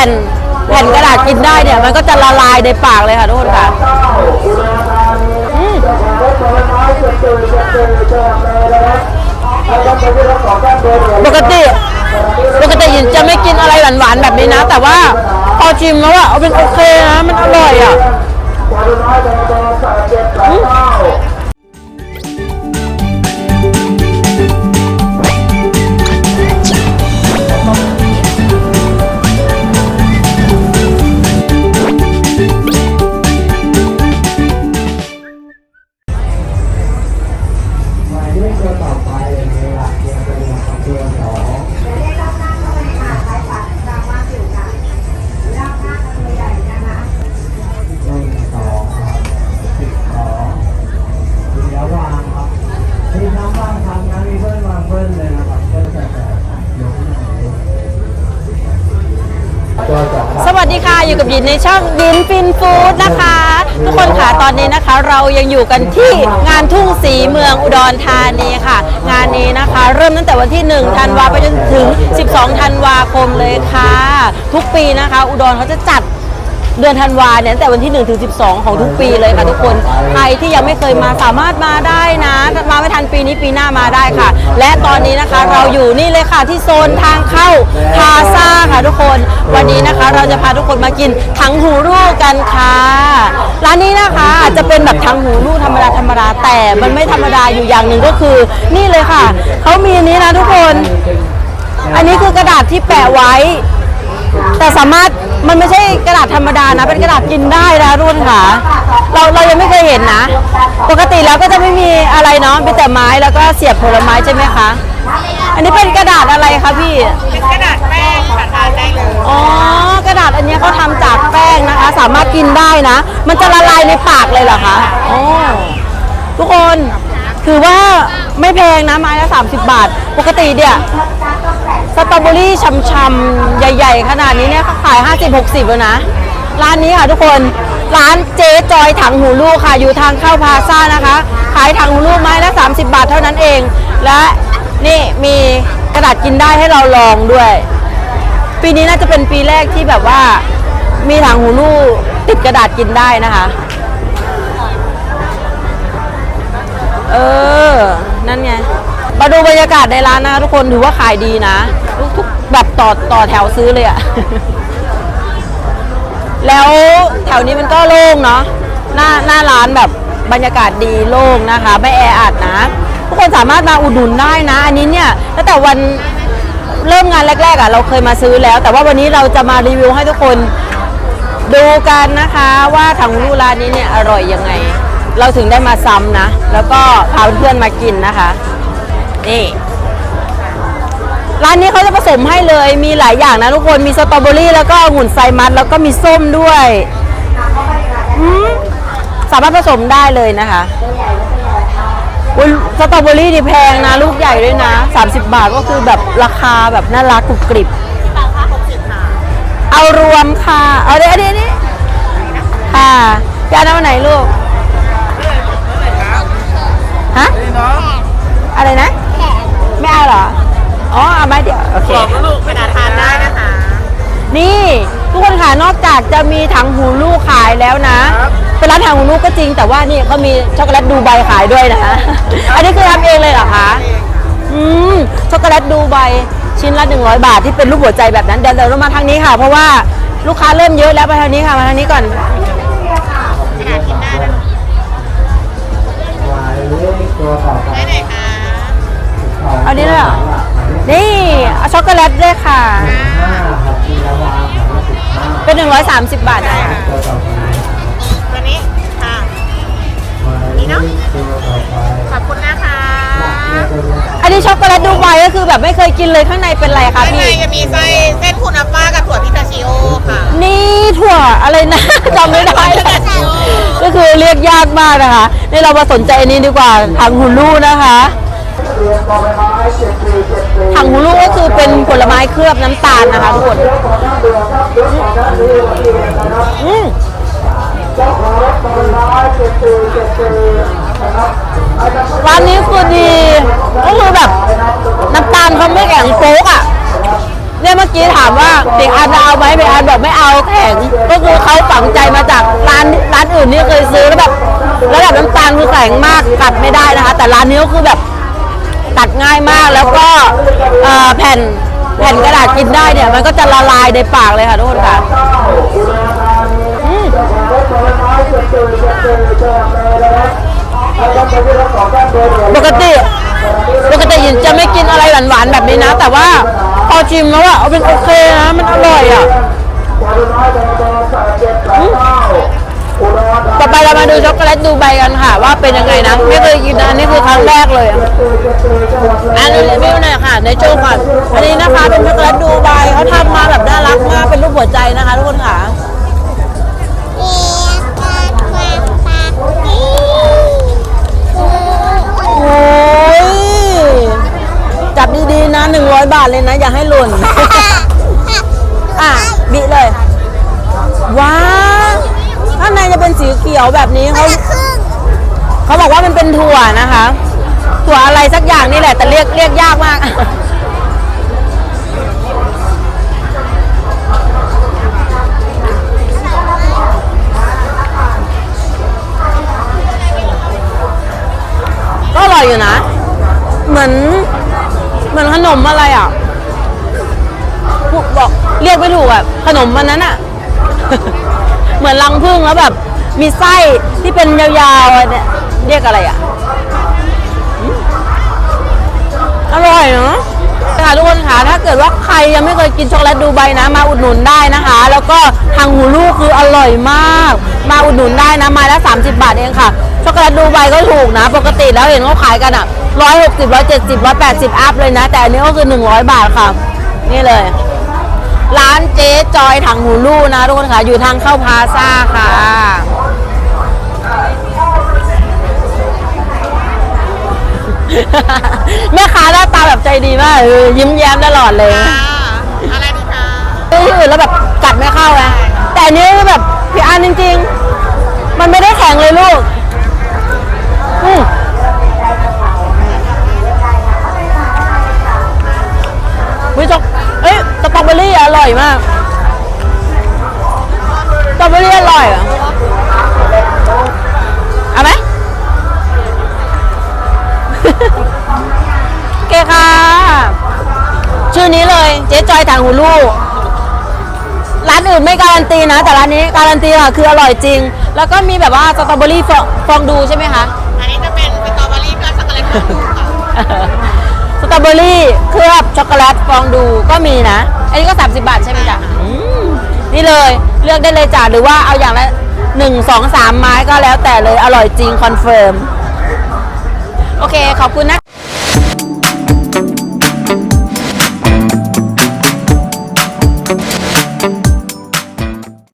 ผ่นแผ่นกระดาษกินได้เนี่ย มันก็จะละลายในปากเลยค่ะทุกคนค่ะอืมปกติปกติยินจะไม่กินอะไรหวานๆแบบนี้นะ แต่ว่าพอชิมแล้วอะเอาเป็นโอเคนะ มันอร่อยอะ อืมสวัสดีค่ะอยู่กับยินในช่องยินฟินฟู้ดนะคะ ทุกคนค่ะตอนนี้นะคะ เรายังอยู่กันที่งานทุ่งสีเมืองอุดรธานีค่ะ งานนี้นะคะ เริ่มตั้งแต่วันที่1ธันวาไปจนถึง 12ธันวาคมเลยค่ะ ทุกปีนะคะ อุดรเขาจะจัด เดือนธันวาเนี่ยตั้งแต่วันที่1ถึง12 ของทุกปีเลยค่ะทุกคน ใครที่ยังไม่เคยมาสามารถมาได้นะมาไม่ทันปีนี้ปีหน้ามาได้ค่ะ และตอนนี้นะคะเราอยู่นี่เลยค่ะที่โซนทางเข้าพาซ่าค่ะทุกคน วันนี้นะคะเราจะพาทุกคนมากินถังหูรูกันค่ะร้านนี้นะคะอาจจะเป็นแบบถังหูรูธรรมดาธรรมดาแต่มันไม่ธรรมดาอยู่อย่างหนึ่งก็คือ นี่เลยค่ะเขามีนี้นะทุกคน อันนี้คือกระดาษที่แปะไว้ แต่สามารถ มันไม่ใช่กระดาษธรรมดานะ เป็นกระดาษกินได้นะรุ่นค่ะ เราเรายังไม่เคยเห็นนะ ปกติแล้วก็จะไม่มีอะไรเนาะมีแต่ไม้แล้วก็เสียบผลไม้ใช่ไหมคะ อันนี้เป็นกระดาษอะไรคะพี่ เป็นกระดาษแป้งค่ะทาแป้งอ๋อกระดาษอันเนี้ยเขาทำจากแป้งนะคะ สามารถกินได้นะ มันจะละลายในปากเลยเหรอคะอ๋อทุกคนถือว่าไม่แพงนะไม้ละ30 บาท ปกติเนี่ย สตรอเบอรี่ช่ำๆ ใหญ่ ๆ ขนาดนี้เนี่ยเขาขาย 50-60แล้วนะ ร้านนี้ค่ะทุกคน ร้านเจ๊จอยถังหูลูกค่ะ อยู่ทางเข้าพาซ่านะคะ ขายถังหูลูกไม้ละ 30 บาทเท่านั้นเอง และนี่มีกระดาษกินได้ให้เราลองด้วย ปีนี้น่าจะเป็นปีแรกที่แบบว่า มีถังหูลูกติดกระดาษกินได้นะคะ เออ นั่นไง มาดูบรรยากาศในร้านนะคะทุกคนถือว่าขายดีนะทุกแบบต่อต่อแถวซื้อเลยอะแล้วแถวนี้มันก็โล่งเนาะหน้าหน้าร้านแบบบรรยากาศดีโล่งนะคะ ไม่แออัดนะทุกคนสามารถมาอุดหนุนได้นะ อันนี้เนี่ยตั้งแต่วันเริ่มงานแรกๆอะเราเคยมาซื้อแล้ว แต่ว่าวันนี้เราจะมารีวิวให้ทุกคนดูกันนะคะว่าถังลูร้านนี้เนี่ยอร่อยยังไง เราถึงได้มาซ้ำนะ แล้วก็พาเพื่อนๆมากินนะคะ นี่ร้านนี้เขาจะผสมให้เลย มีหลายอย่างนะทุกคน มีสตรอเบอรี่แล้วก็องุ่นไซมัสแล้วก็มีส้มด้วยอืมสามารถผสมได้เลยนะคะอุ๊ยสตรอเบอรี่นี่แพงนะ ลูกใหญ่ด้วยนะ 30 บาทก็คือแบบราคาแบบน่ารักกรุบกริบเอารวมค่ะ เอาเดี๋ยวเดี๋ยวนี้ค่ะจะเอาอันไหนลูกฮะอะไรนะ ไม่เอาเหรอ อ๋อเอาไหมเดี๋ยว โอเค บอกลูกกระดาษทานได้นะคะ นี่ทุกคนค่ะนอกจากจะมีถังหูลูกขายแล้วนะเป็นร้านถังหูลูกก็จริง แต่ว่านี่เขามีช็อกโกแลตดูไบขายด้วยนะ อันนี้คือทำเองเลยเหรอคะอืมช็อกโกแลตดูไบชิ้นละ 100 บาทที่เป็นรูปหัวใจแบบนั้นเดี๋ยวเดี๋ยวเรามาทางนี้ค่ะ เพราะว่าลูกค้าเริ่มเยอะแล้วมาทางนี้ค่ะมาทางนี้ก่อน แลตด้วยค่ะ เป็น 130 บาทนะคะตัวนี้ค่ะ นี่เนาะ ขอบคุณนะคะ อันนี้ช็อกโกแลตดูไบก็คือแบบไม่เคยกินเลยข้างในเป็นอะไรคะข้างในพี่ จะมีไส้เส้นคูนาฟ้ากับถั่วพิตาชิโอค่ะ นี่ถั่วอะไรนะ จำไม่ได้ ก็คือเรียกยากมากนะคะนี่เรามาสนใจอันนี้ดีกว่าถังหูลูนะคะ ถังหูลูก็คือเป็นผลไม้เคลือบน้ำตาลนะคะทุกคนอืมร้านนี้คือดี ก็คือแบบน้ำตาลเขาไม่แข็งโป๊กอะเนี่ยเมื่อกี้ถามว่าเด็กอันเอาไหมเด็กอันบอกไม่เอาแข็ง ก็คือเขาฝังใจมาจากร้านร้านอื่นที่เคยซื้อแล้วแบบระดับน้ำตาลคือแข็งมากกัดไม่ได้นะคะ แต่ร้านนี้ก็คือแบบ กัดง่ายมากแล้วก็แผ่นแผ่นกระดาษกินได้เนี่ย มันก็จะละลายในปากเลยค่ะทุกคนค่ะปกติปกติยินจะไม่กินอะไรหวานๆแบบนี้นะ แต่ว่าพอชิมแล้วอะเอาเป็นโอเคนะ มันอร่อยอะ ต่อไปเรามาดูช็อกโกแลตดูใบกันค่ะ ว่าเป็นยังไงนะ ไม่เคยกินนะอันนี้คือครั้งแรกเลยอะอันนี้รีวิวหน่อยค่ะในโชว์ก่อนอันนี้นะคะเป็นช็อกโกแลตดูใบเขาทำมาแบบน่ารักมากเป็นรูปหัวใจนะคะทุกคนค่ะโอ้ยจับดีๆนะหนึ่งร้อยบาทเลยนะ อย่าให้หล่น อะบิเลย ว้าวางในจะเป็นสีเขียวแบบนี้เขาเขาบอกว่ามันเป็นถั่วนะคะ ถั่วอะไรสักอย่างนี่แหละแต่เรียกเรียกยากมาก ก็อร่อยอยู่นะ เหมือนเหมือนขนมอะไรอะพูดบอกเรียกไม่ถูกอะขนมมันนั้นอะ เหมือนรังผึ้งแล้วแบบ มีไส้ที่เป็นยาวๆอะเนี่ยเรียกอะไรอะ อร่อยเนาะค่ะทุกคนค่ะถ้าเกิดว่าใครยังไม่เคยกินช็อกโกแลตดูไบนะ มาอุดหนุนได้นะคะ แล้วก็ทางหูลูกคืออร่อยมาก มาอุดหนุนได้นะมาละ30 บาทเองค่ะช็อกโกแลตดูไบก็ถูกนะ ปกติแล้วเห็นเขาขายกันอะ160 170 180อัพเลยนะ แต่อันนี้ก็คือ100บาทค่ะ นี่เลย ร้านเจ๊จอยถังหูลู่นะทุกคนค่ะ อยู่ทางเข้าพาซ่าค่ะ แม่ค้าหน้าตาแบบใจดีมากเออยิ้มแย้มตลอดเลยค่ะอะไรดีคะที่อื่นแล้วแบบกัดไม่เข้าไงแต่อันนี้คือแบบพี่อันจริง ๆ มันไม่ได้แข็งเลยลูก อืม เอ้ยสตรอเบอรี่อร่อยมากสตรอเบอรี่อร่อยเหรอะเอาไหมโอเคค่ะ ชื่อนี้เลยเจ๊จอยถังหูลูกร้านอื่นไม่การันตีนะ แต่ร้านนี้การันตีค่ะคืออร่อยจริง แล้วก็มีแบบว่าสตรอเบอรี่ฟองดูใช่ไหมคะ อันนี้จะเป็นสตรอเบอรี่กับช็อกโกแลตฟองดูค่ะ สตรอเบอรี่เคลือบช็อกโกแลตฟองดูก็มีนะ อันนี้ก็ 30 บาทใช่ไหมจ๊ะอืมนี่เลยเลือกได้เลยจ้ะหรือว่าเอาอย่างละหนึ่งสองสามไม้ก็แล้วแต่เลยอร่อยจริงคอนเฟิร์ม โอเค ขอบคุณนะ